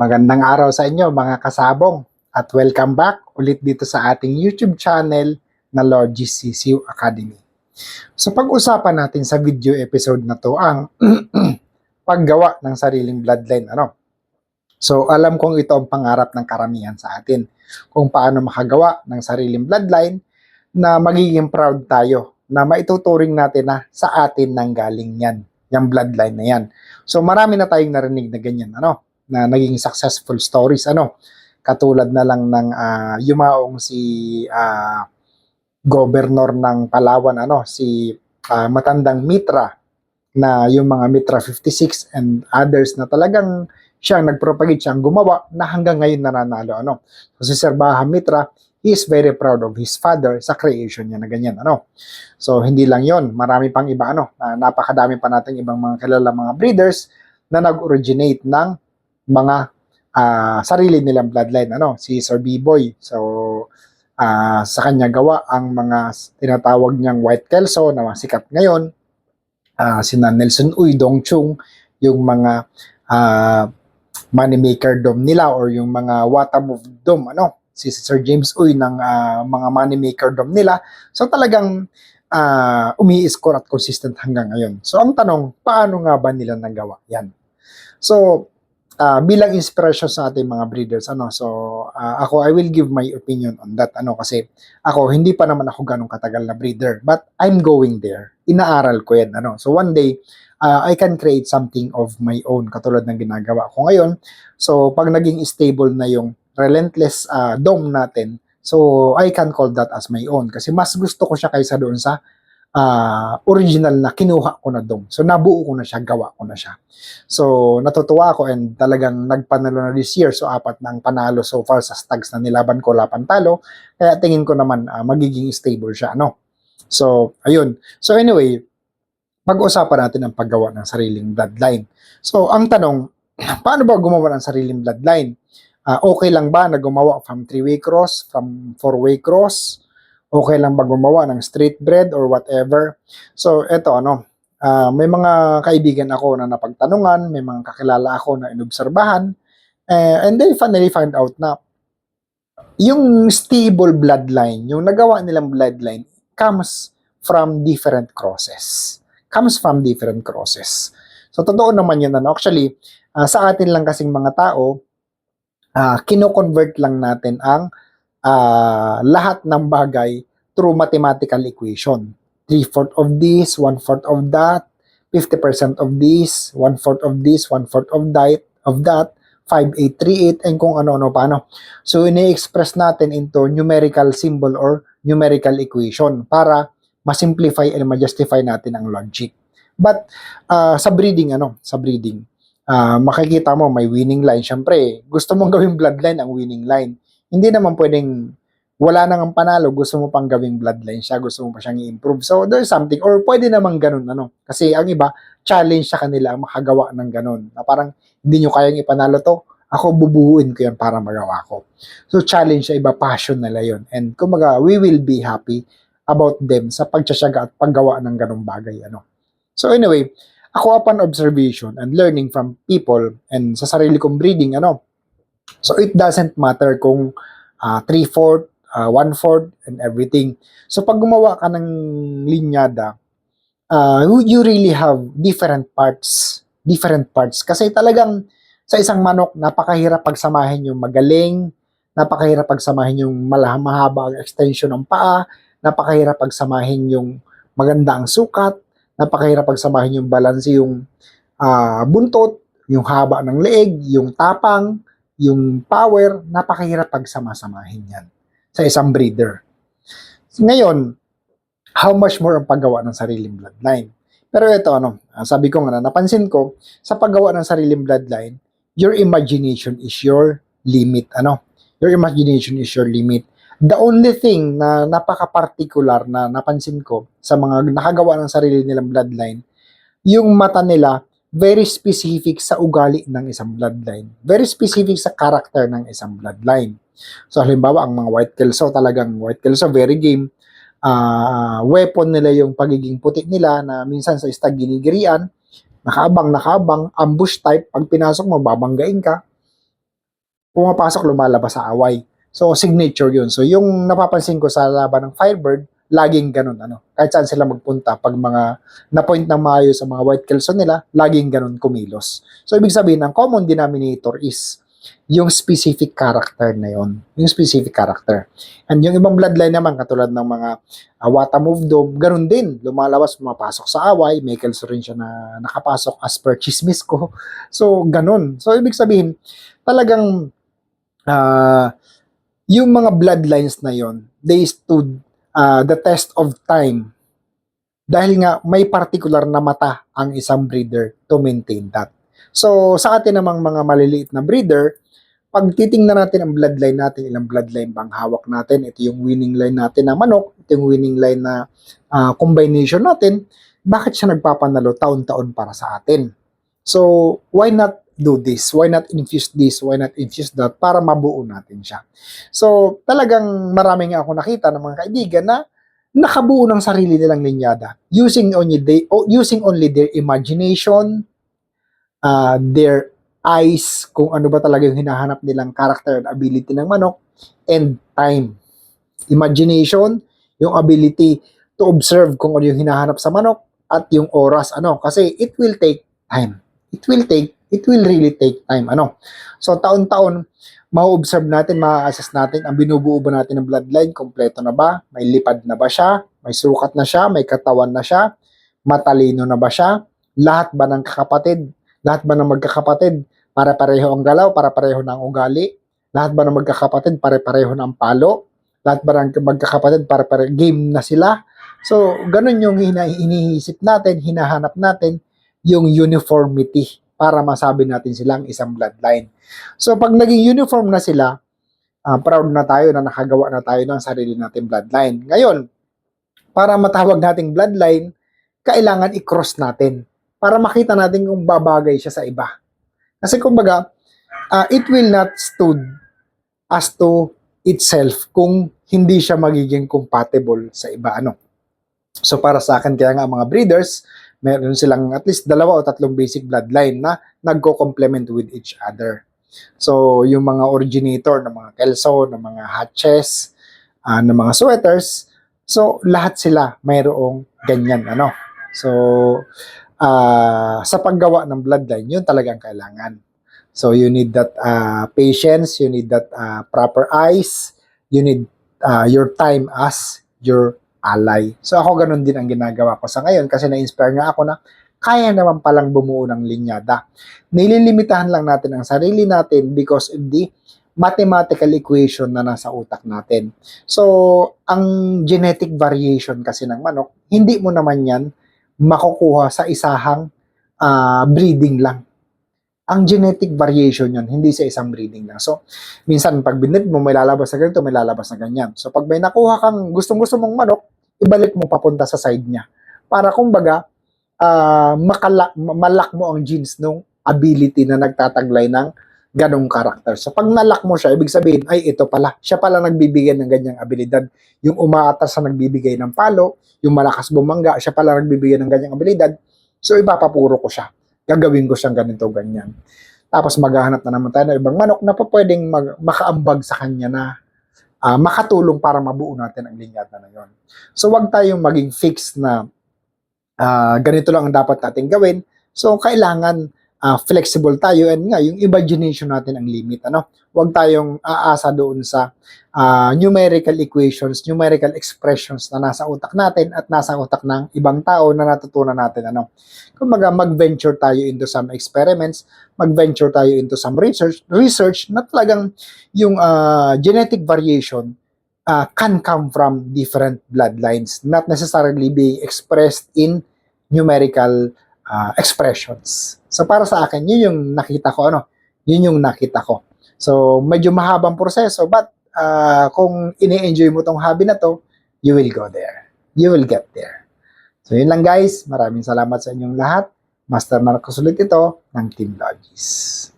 Magandang araw sa inyo mga kasabong at welcome back ulit dito sa ating YouTube channel na Lord GCCU Academy. So pag-usapan natin sa video episode na to ang paggawa ng sariling bloodline. Ano? So alam kong ito ang pangarap ng karamihan sa atin kung paano makagawa ng sariling bloodline na magiging proud tayo na maituturing natin na sa atin nang galing yan, yung bloodline na yan. So marami na tayong narinig na ganyan, ano? Na naging successful stories. Ano katulad na lang ng ah, yumaong si ah, governor ng Palawan ano si ah, matandang Mitra na yung mga Mitra 56 and others na talagang siyang nagpropagate siyang gumawa na hanggang ngayon nananalo ano. So si Sir Baha Mitra he is very proud of his father sa creation niya na ganyan ano. So hindi lang yon marami pang iba ano na napakadami pa nating ibang mga kilala mga breeders na nag-originate ng mga ah, sarili nilang bloodline. Ano si Sir B-Boy. So ah, sa kanya gawa ang mga tinatawag niyang White Kelso na sikat ngayon. Ah, sina Nelson Uy, Dong Chung yung mga ah, moneymaker dom nila or yung mga Watamove dom. Ano si Sir James Uy ng ah, mga moneymaker dom nila. So talagang uh, umi-score at consistent hanggang ngayon. So ang tanong paano nga ba nila nagawa yan? So ah, bilang inspiration sa ating mga breeders ano so ah, ako I will give my opinion on that ano kasi ako hindi pa naman ako ganong katagal na breeder but I'm going there. Inaaral ko yan ano. So one day ah, I can create something of my own katulad ng ginagawa ko ngayon. So pag naging stable na yung relentless ah, dome natin so I can call that as my own. Kasi mas gusto ko siya kaysa doon sa ah, original na kinuha ko na dome so nabuo ko na siya gawa ko na siya So, natutuwa ako and talagang nagpanalo na this year. So, apat na ang panalo so far sa stags na nilaban ko, laban talo. Kaya tingin ko naman ah, magiging stable siya. Ano? So, ayun. So, anyway, pag-usapan natin ang paggawa ng sariling bloodline. So, ang tanong, paano ba gumawa ng sariling bloodline? Ah, okay lang ba na gumawa from three-way cross, from four-way cross? Okay lang ba gumawa ng straight bread or whatever? So, eto ano, Ah, may mga kaibigan ako na napagtanungan, may mga kakilala ako na inobserbahan, eh, and they finally find out na yung stable bloodline, yung nagawa nilang bloodline, comes from different crosses. Comes from different crosses. So, totoo naman yun. Ano? Actually, ah, sa atin lang kasing mga tao, ah, kino-convert lang natin ang ah, lahat ng bagay through mathematical equation. 3-fourth of this, 1-fourth of that, 50% of this, 1-fourth of this, 1-fourth of that, of that, 5, 8, 3, 8, and kung ano-ano paano. So, ini-express natin into numerical symbol or numerical equation para ma-simplify and ma-justify natin ang logic. But, ah, sa breeding, ano, sa breeding, ah, makikita mo may winning line. Siyempre, gusto mong gawing bloodline ang winning line. Hindi naman pwedeng wala nang ang panalo, gusto mo pang gawing bloodline siya, gusto mo pa siyang i-improve. So, there's something, or pwede namang ganun, ano. Kasi ang iba, challenge sa kanila makagawa ng ganun. Na parang, hindi nyo kayang ipanalo to, ako bubuuin ko yan para magawa ko. So, challenge sa iba, passion nila yon And kumaga, we will be happy about them sa pagtsatsaga at paggawa ng ganung bagay, ano. So, anyway, ako upon observation and learning from people and sa sarili kong breeding, ano, so it doesn't matter kung uh, 3-4, uh, one-fourth, and everything. So, pag gumawa ka ng linyada, uh, you- really have different parts. Different parts. Kasi talagang sa isang manok, napakahirap pagsamahin yung magaling, napakahirap pagsamahin yung mahaba ang extension ng paa, napakahirap pagsamahin yung maganda ang sukat, napakahirap pagsamahin yung balanse yung ah, buntot, yung haba ng leeg, yung tapang, yung power, napakahirap pagsama-samahin yan sa isang breeder. Ngayon, how much more ang paggawa ng sariling bloodline? Pero ito ano, sabi ko nga na napansin ko, sa paggawa ng sariling bloodline, your imagination is your limit. Ano? Your imagination is your limit. The only thing na napaka-particular na napansin ko sa mga nakagawa ng sarili nilang bloodline, yung mata nila very specific sa ugali ng isang bloodline. Very specific sa character ng isang bloodline. So halimbawa, ang mga white kelso talagang white kelso very game. Ah, weapon nila yung pagiging puti nila na minsan sa stag ginigirian, nakaabang, nakaabang, ambush type, pag pinasok mo, babanggain ka. pumapasok, lumalabas sa away. So, signature yun. So, yung napapansin ko sa laban ng Firebird, laging ganun. Ano? Kahit saan sila magpunta, pag mga na-point ng maayos sa mga White Kelson nila, laging ganun kumilos. So, ibig sabihin, ang common denominator is yung specific character na yon yung specific character. And yung ibang bloodline naman, katulad ng mga uh, Wata Movdom, ganun din. Lumalabas, pumapasok sa away. May Kelso rin siya na nakapasok as per chismis ko. So, ganun. So, ibig sabihin, talagang ah yung mga bloodlines na yon they stood uh, the test of time dahil nga may particular na mata ang isang breeder to maintain that. So, sa atin namang mga maliliit na breeder, pag titingnan natin ang bloodline natin, ilang bloodline bang hawak natin, ito yung winning line natin na manok, ito yung winning line na ah, combination natin, bakit siya nagpapanalo taon-taon para sa atin? So, why not do this? Why not infuse this? Why not infuse that? Para mabuo natin siya. So, talagang marami nga ako nakita ng mga kaibigan na nakabuo ng sarili nilang linyada using only they using only their imagination uh, their eyes kung ano ba talaga yung hinahanap nilang character and ability ng manok and time imagination yung ability to observe kung ano yung hinahanap sa manok at yung oras ano kasi it will take time it will take it will really take time ano so taon-taon ma-observe natin, ma-assess natin ang binubuo ba natin ng bloodline, kompleto na ba? May lipad na ba siya? May sukat na siya? May katawan na siya? Matalino na ba siya? Lahat ba ng kakapatid? Lahat ba ng magkakapatid? Pare-pareho ang galaw, pare-pareho ng ugali? Lahat ba ng magkakapatid? Pare-pareho ng palo? Lahat ba ng magkakapatid? Pare-pareho game na sila? So, ganun yung hina- natin, hinahanap natin yung uniformity para masabi natin silang isang bloodline. So pag naging uniform na sila, ah, proud na tayo na nakagawa na tayo ng sarili nating bloodline. Ngayon, para matawag nating bloodline, kailangan i-cross natin para makita natin kung babagay siya sa iba. Kasi kumbaga, ah, it will not stood as to itself kung hindi siya magiging compatible sa iba. Ano? So para sa akin, kaya nga mga breeders, meron silang at least dalawa o tatlong basic bloodline na nagko-complement with each other. So, yung mga originator ng mga kelso, ng mga hatches, ah, ng mga sweaters, so lahat sila mayroong ganyan ano. So, ah, sa paggawa ng bloodline, yun talagang kailangan. So, you need that ah, patience, you need that ah, proper eyes, you need ah, your time as your ally. So ako ganun din ang ginagawa ko sa ngayon kasi na-inspire nga ako na kaya naman palang bumuo ng linyada. Nililimitahan lang natin ang sarili natin because of the mathematical equation na nasa utak natin. So, ang genetic variation kasi ng manok, hindi mo naman yan makukuha sa isahang ah, breeding lang. Ang genetic variation yan, hindi sa isang breeding lang. So, minsan pag binid mo, may lalabas na ganito, may lalabas na ganyan. So, pag may nakuha kang gustong-gusto mong manok, ibalik mo papunta sa side niya. Para kumbaga, ah makala, malak mo ang genes nung ability na nagtataglay ng ganong karakter. So, pag nalak mo siya, ibig sabihin, ay, ito pala. Siya pala nagbibigay ng ganyang abilidad. Yung umaatas sa nagbibigay ng palo, yung malakas bumangga, siya pala nagbibigay ng ganyang abilidad. So, ipapapuro ko siya. Gagawin ko siyang ganito, ganyan. Tapos maghahanap na naman tayo ng ibang manok na pa pwedeng mag, makaambag sa kanya na ah, makatulong para mabuo natin ang linyada na yon. So, wag tayong maging fixed na ah, ganito lang ang dapat natin gawin. So, kailangan ah, flexible tayo and nga, yung imagination natin ang limit. Ano? Huwag tayong aasa doon sa ah, numerical equations, numerical expressions na nasa utak natin at nasa utak ng ibang tao na natutunan natin. Ano? Kumbaga, mag-venture tayo into some experiments, mag-venture tayo into some research, research na talagang yung ah, genetic variation uh, can come from different bloodlines, not necessarily be expressed in numerical uh, expressions. So para sa akin, yun yung nakita ko, ano, yun yung nakita ko. So medyo mahabang proseso, but uh, kung ini-enjoy mo tong hobby na to, you will go there. You will get there. So yun lang guys, maraming salamat sa inyong lahat. Master Marcos ulit ito ng Team Logis.